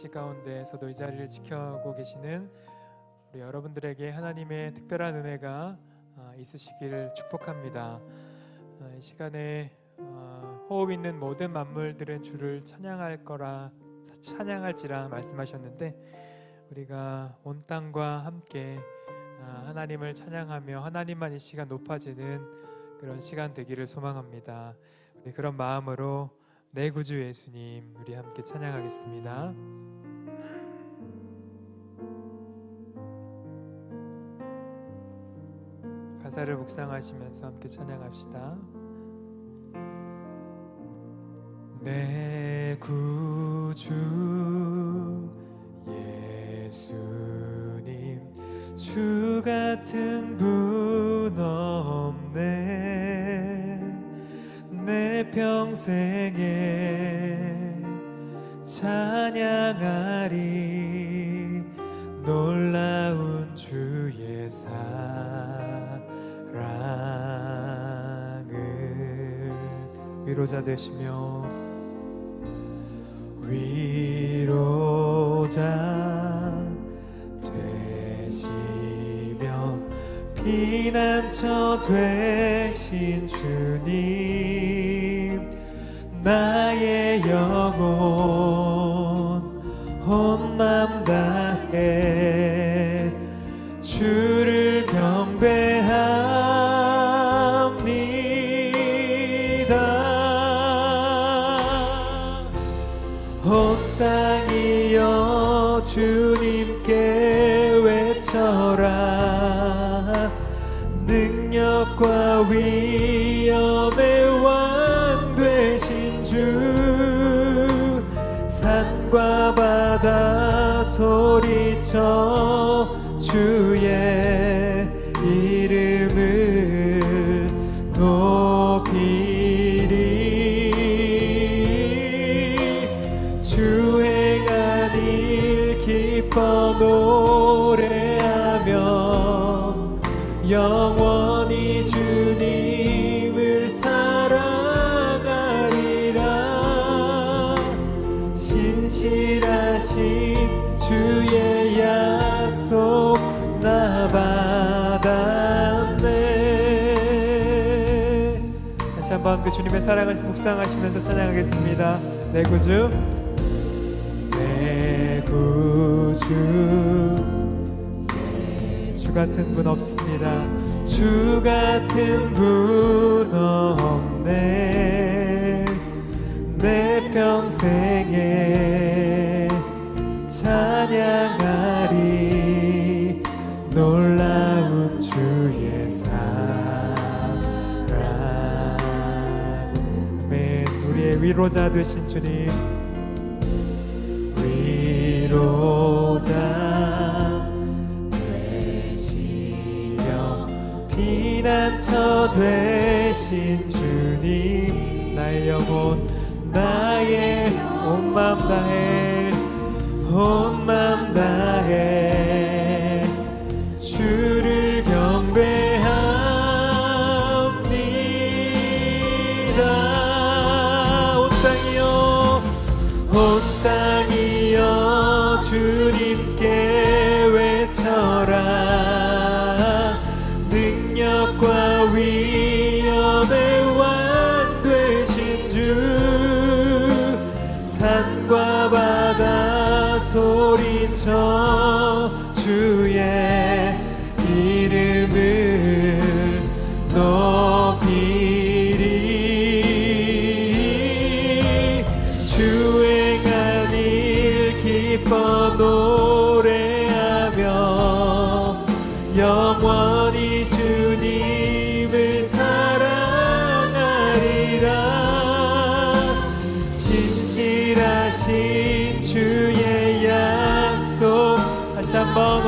시 가운데서도 이 자리를 지켜고 계시는 우리 여러분들에게 하나님의 특별한 은혜가 아, 있으시기를 축복합니다. 아, 이 시간에 아, 호흡 있는 모든 만물들은 주를 찬양할 거라 찬양할지라 말씀하셨는데 우리가 온 땅과 함께 아, 하나님을 찬양하며 하나님만 이 시간 높아지는 그런 시간 되기를 소망합니다. 우리 그런 마음으로 내 구주 예수님 우리 함께 찬양하겠습니다. 가사를 묵상하시면서 함께 찬양합시다. 내 구주 예수님 주 같은 분 없네 내 평생 위로자 되시며 위로자 되시며 피난처 되신 주님 나의 영혼 혼맘 다 과 위엄의 왕 되신 주 산과 바다 소리쳐 주의 다시 한번 그 주님의 사랑을 묵상하시면서 찬양하겠습니다. 내 구주. 내 구주. 주 같은 분 없습니다. 주 같은 분 없네. 내 평생에 찬양하리. 놀 위로자 되신 주님. 위로자 되시며 피난처 되신 주님. 나의 영혼 나의 온맘 다해 온맘 다해 바다 소리쳐 주의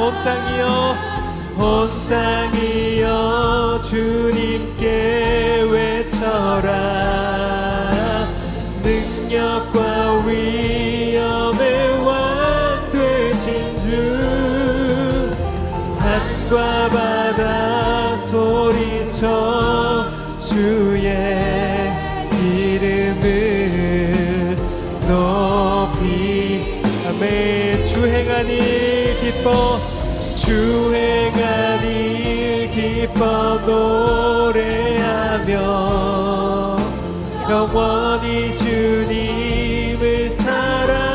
온 땅이여 온 땅이여 주님께 외쳐라. 능력과 위엄의 왕 되신 주 산과 바다 소리쳐 주의 이름을 높이 아멘. 일 기뻐 노래하며 영원히 주님을 사랑하리라.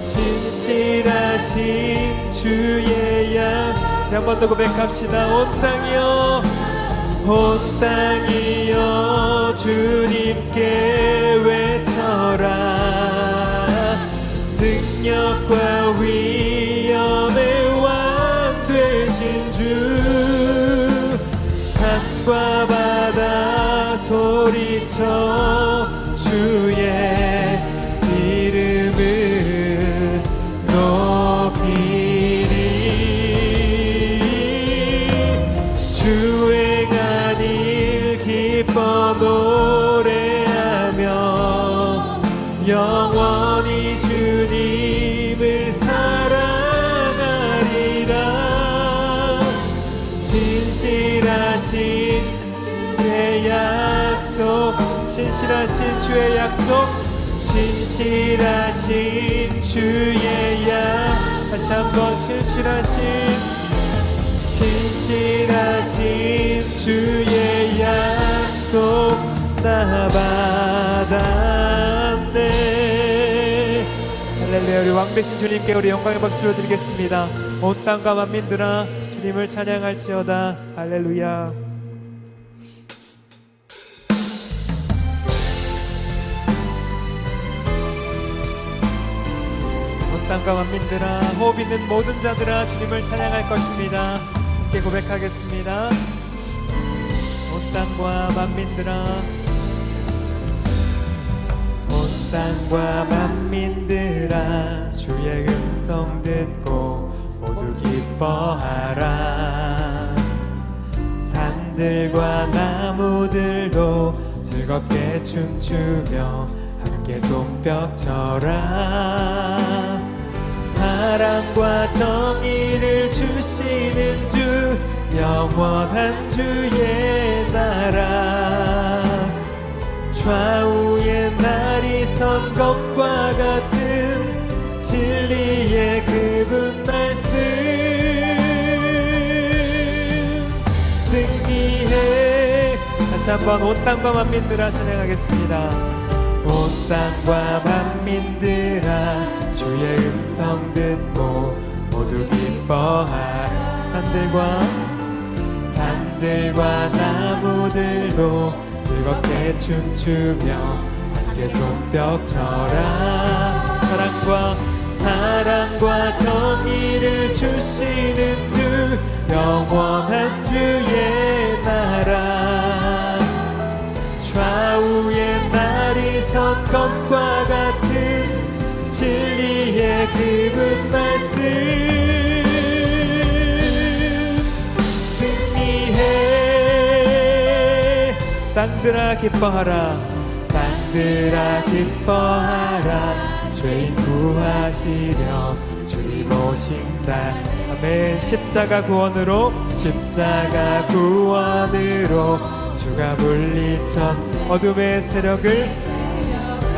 신실하신 주의 양 한 번 더 고백합시다. 온 땅이여 온 땅이여 주님께 외쳐라. 능력과 위 산과 바다 소리쳐 신실하신 주의 약속 신실하신 주의 약 다시 한번 신실하신 신실하신 주의 약속 나 받았네. 할렐루야 우리 왕 되신 주님께 우리 영광의 박수를 드리겠습니다. 온 땅과 만민들아 주님을 찬양할지어다. 할렐루야 땅과 만민들아 호흡 있는 모든 자들아 주님을 찬양할 것입니다. 함께 고백하겠습니다. 온 땅과 만민들아. 온 땅과 만민들아 주의 음성 듣고 모두 기뻐하라. 산들과 나무들도 즐겁게 춤추며 함께 손뼉 쳐라 사랑과 정의를 주시는 주 영원한 주의 나라. 좌우에 날이 선 것과 같은 진리의 그분 말씀. 승리해. 다시 한번 온 땅과 만민들아 찬양하겠습니다. 온 땅과 만민들아 주의 음성 듣고 모두 기뻐하라 산들과 산들과 나무들도 즐겁게 춤추며 함께 손뼉 쳐라 사랑과 사랑과 정의를 주시는 주 영원한 주의 나라. 좌우에 날이 선것 그분 말씀. 승리해. 땅들아 기뻐하라. 땅들아 기뻐하라. 죄인 구하시려. 주님 오신다 아멘. 십자가 구원으로 십자가 구원으로 주가 물리쳐 어둠의 세력을.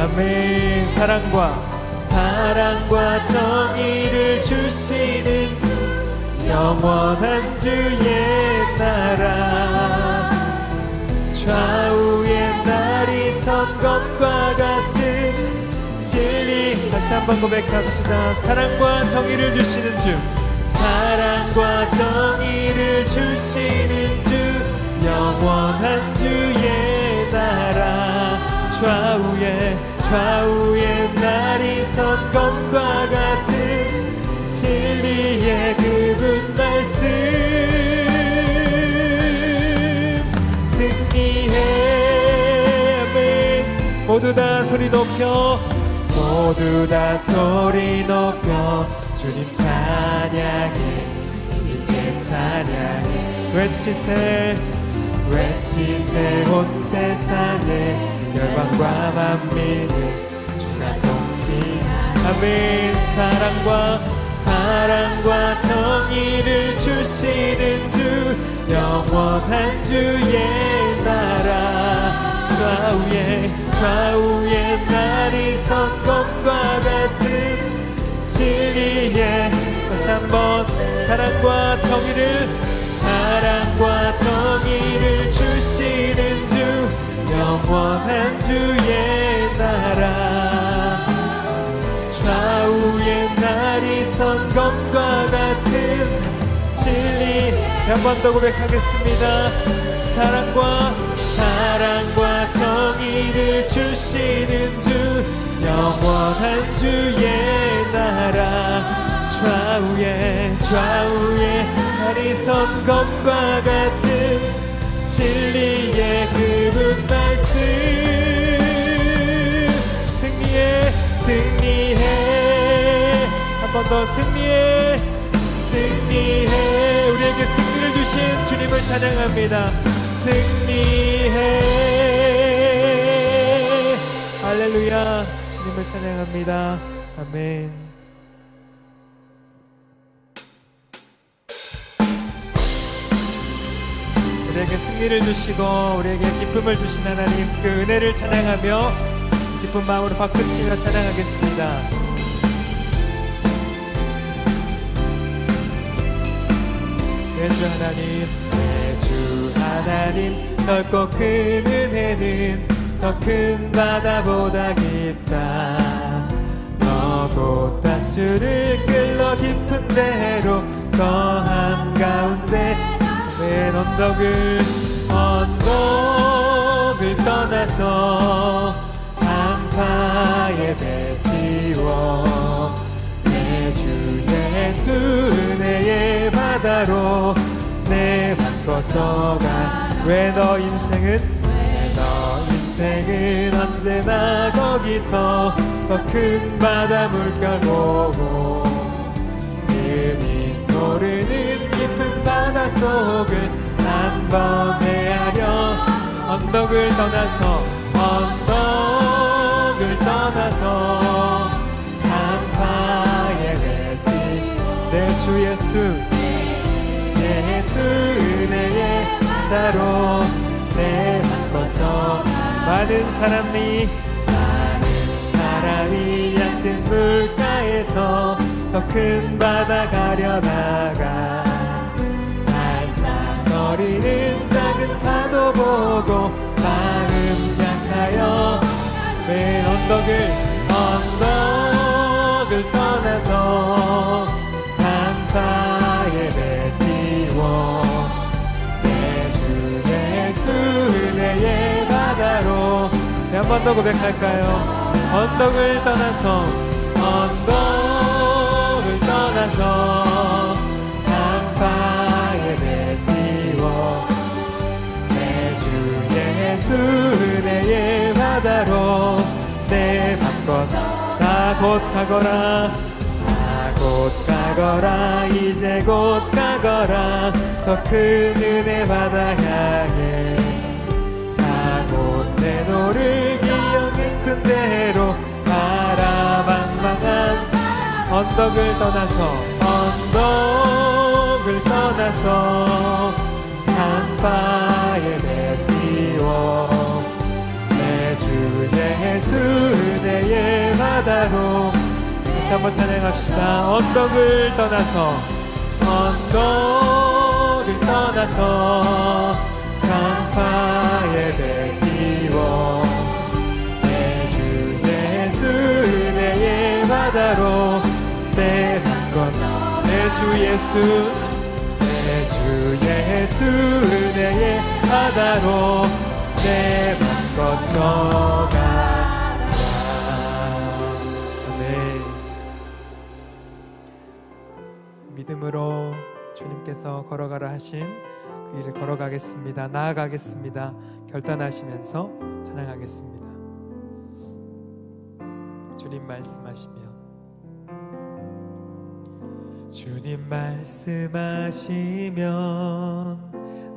아멘. 사랑과 사랑과 정의를 주시는 주 영원한 주의 나라. 좌우에 날이 선 것과 같은 진리. 다시 한번 고백합시다. 사랑과 정의를 주시는 주. 사랑과 정의를 주시는 주. 영원한 주의 나라. 좌우에 좌우에 날이 선 것과 같은 진리의 그분 말씀. 승리해 아멘 모두 다 소리 높여 모두 다 소리 높여 주님 찬양해 주님께 찬양해. 외치세 외치세 온 세상에 열방과 만민을 주가 통치 아멘 사랑과 사랑과 정의를 주시는 주 영원한 주의 나라. 좌우에 좌우에 선 검과 같은 진리에 다시 한번 사랑과 정의를 사랑과 정의를 주시는 주 영원한 주의 나라. 좌우에 날이 선 검과 같은 진리. 한 번 더 고백하겠습니다. 사랑과 사랑과 정의를 주시는 주 영원한 주의 나라. 좌우에 좌우에 날이 선 검과 같은 진리의 그분 말씀. 승리해 승리해. 한 번 더 승리해 승리해. 우리에게 승리를 주신 주님을 찬양합니다. 승리해. 할렐루야. 주님을 찬양합니다. 아멘 우리에게 승리를 주시고 우리에게 기쁨을 주신 하나님 그 은혜를 찬양하며 기쁜 마음으로 박수치며 찬양하겠습니다. 내주 하나님. 내주 하나님. 넓고 큰 은혜는 저 큰 바다보다 깊다. 너도 딴줄을 끌러 깊은 데로 저 한가운데 맨 언덕을 언덕을 떠나서 장파에 뱉히워 내주 예수 은혜의 바다로 내맘 뻗쳐가 왜 너 인생은? 왜 너 인생은 언제나 거기서 저 큰 바다 물가 보고 음이 깊은 바다 속을 한번 헤아려. 언덕을 떠나서 언덕을 떠나서 장파에 맺기 내주 예수 예수 은혜의 바다로. 내맘 뻗쳐 많은 사람이 많은 사람이 얕은 물가에서 저큰 바다 가려다가 보고 마음 약하여 맨 언덕을 언덕을 떠나서 장파에 뱉히워 내주 예수 은혜의 바다로 한번 더 고백할까요? 언덕을 떠나서 예수 은혜의 바다로 내 바꿔서 자곧 가거라. 자곧 가거라. 이제 곧 가거라. 저 큰 은혜 바다 향해. 자곧 내 노를 기억 깊은 대로 바라방망한 언덕을 떠나서 언덕을 떠나서 산바에 맺 히워 내주 예수 은혜의 바다로 다시 한번 찬양합시다. 언덕을 떠나서 언덕을 떠나서 산바에 맺히워 내주 예수 은혜의 바다로 내 바꿔서 내주 예수 내주 예수 은혜의 바다로 내 바꿔져가라. 아멘 믿음으로 주님께서 걸어가라 하신 그 길을 걸어가겠습니다. 나아가겠습니다. 결단하시면서 찬양하겠습니다. 주님 말씀하시면. 주님 말씀하시면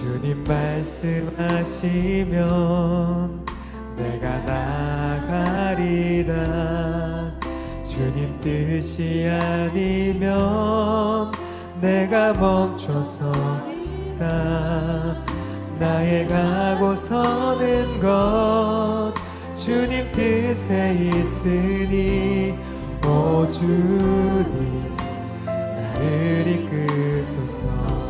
주님 말씀하시면 내가 나가리라. 주님 뜻이 아니면 내가 멈춰서다. 나의 가고 서는 것 주님 뜻에 있으니 오 주님 나를 이끄소서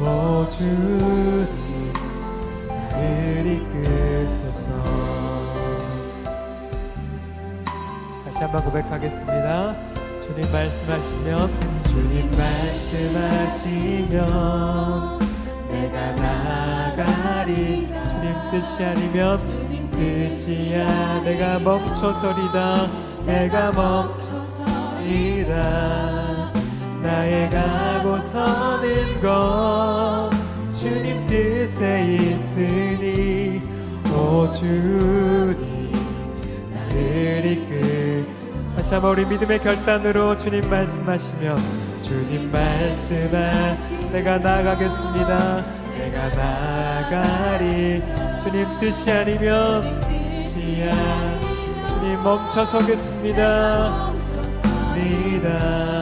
오 주님 다시 한번 고백하겠습니다. 주님 말씀하시면 주님 말씀하시면 내가 나가리. 주님 뜻이 아니면 뜻이야. 내가 멈춰서리다. 내가 멈춰서리다 나의 가고 서는 것. 주님 뜻에 있으니 오 주님 나를 이끄 다시 한번 우리 믿음의 결단으로 주님 말씀하시면 주님 말씀하 내가 나가겠습니다. 내가 나가리. 주님 뜻이 아니면 뜻이야 주님 멈춰서겠습니다. 니다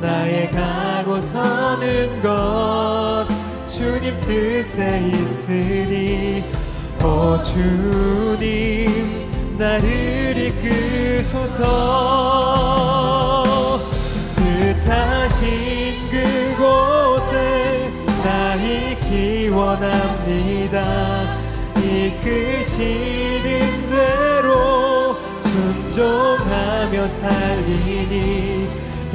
나의 가고 서는 것 주님 뜻에 있으니 오 주님 나를 이끄소서. 뜻하신 그곳에 나 있기 원합니다. 이끄시는 대로 순종하며 살리니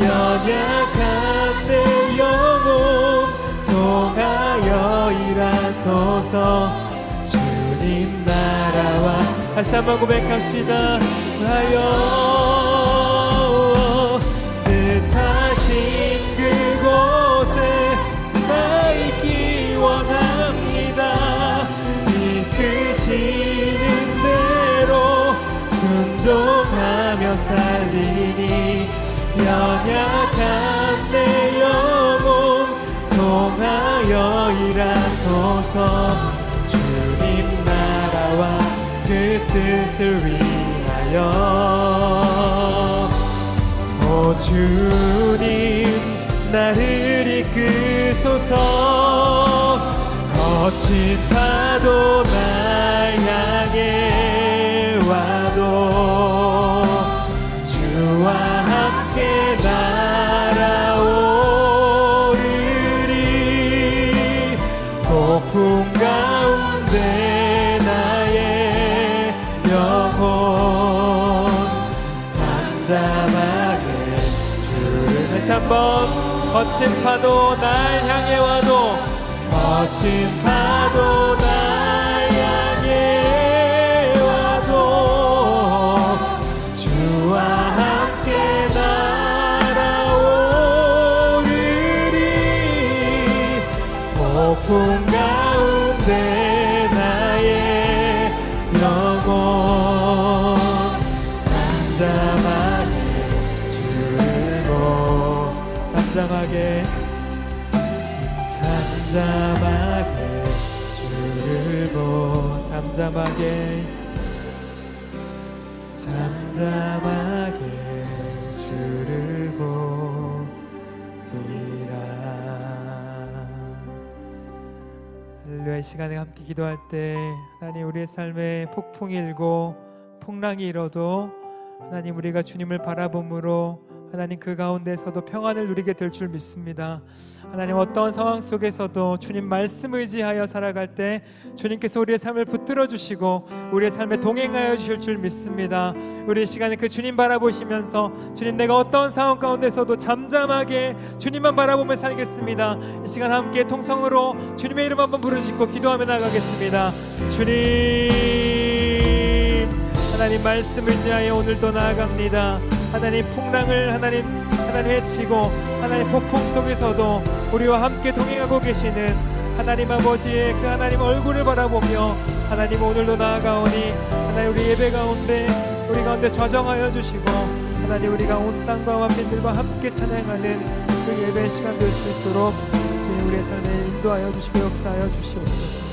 연약한 내 영혼 통하여 일하소서. 주님 나라와 다시 한번 고백합시다. 하여 뜻하신 그곳에 나 있기 원합니다. 이끄시는 대로 순종하며 살리니 연약한 내 영혼 통하여 일하소서. 주님 나라와 그 뜻을 위하여. 오 주님 나를 이끄소서. 거친 파도 날 향해 잠잠하게 주를 다시 한번 거친 파도 날 향해 와도 거친 파도 날 잠잠하게 잠잠하게 주를 보리라. 할렐루야 이 시간에 함께 기도할 때 하나님 우리의 삶에 폭풍이 일고 풍랑이 일어도 하나님 우리가 주님을 바라봄으로 하나님 그 가운데서도 평안을 누리게 될 줄 믿습니다. 하나님 어떤 상황 속에서도 주님 말씀 의지하여 살아갈 때 주님께서 우리의 삶을 붙들어 주시고 우리의 삶에 동행하여 주실 줄 믿습니다. 우리 이 시간에 그 주님 바라보시면서 주님 내가 어떤 상황 가운데서도 잠잠하게 주님만 바라보며 살겠습니다. 이 시간 함께 통성으로 주님의 이름 한번 부르짖고 기도하며 나가겠습니다. 주님 하나님 말씀 의지하여 오늘도 나아갑니다. 하나님 풍랑을 하나님 하나님 해치고 하나님 폭풍 속에서도 우리와 함께 동행하고 계시는 하나님 아버지의 그 하나님 얼굴을 바라보며 하나님 오늘도 나아가오니 하나님 우리 예배 가운데 우리 가운데 좌정하여 주시고 하나님 우리가 온 땅과万민들과 함께 찬양하는 그 예배 시간 될 수 있도록 주님 우리의 삶에 인도하여 주시고 역사하여 주시옵소서.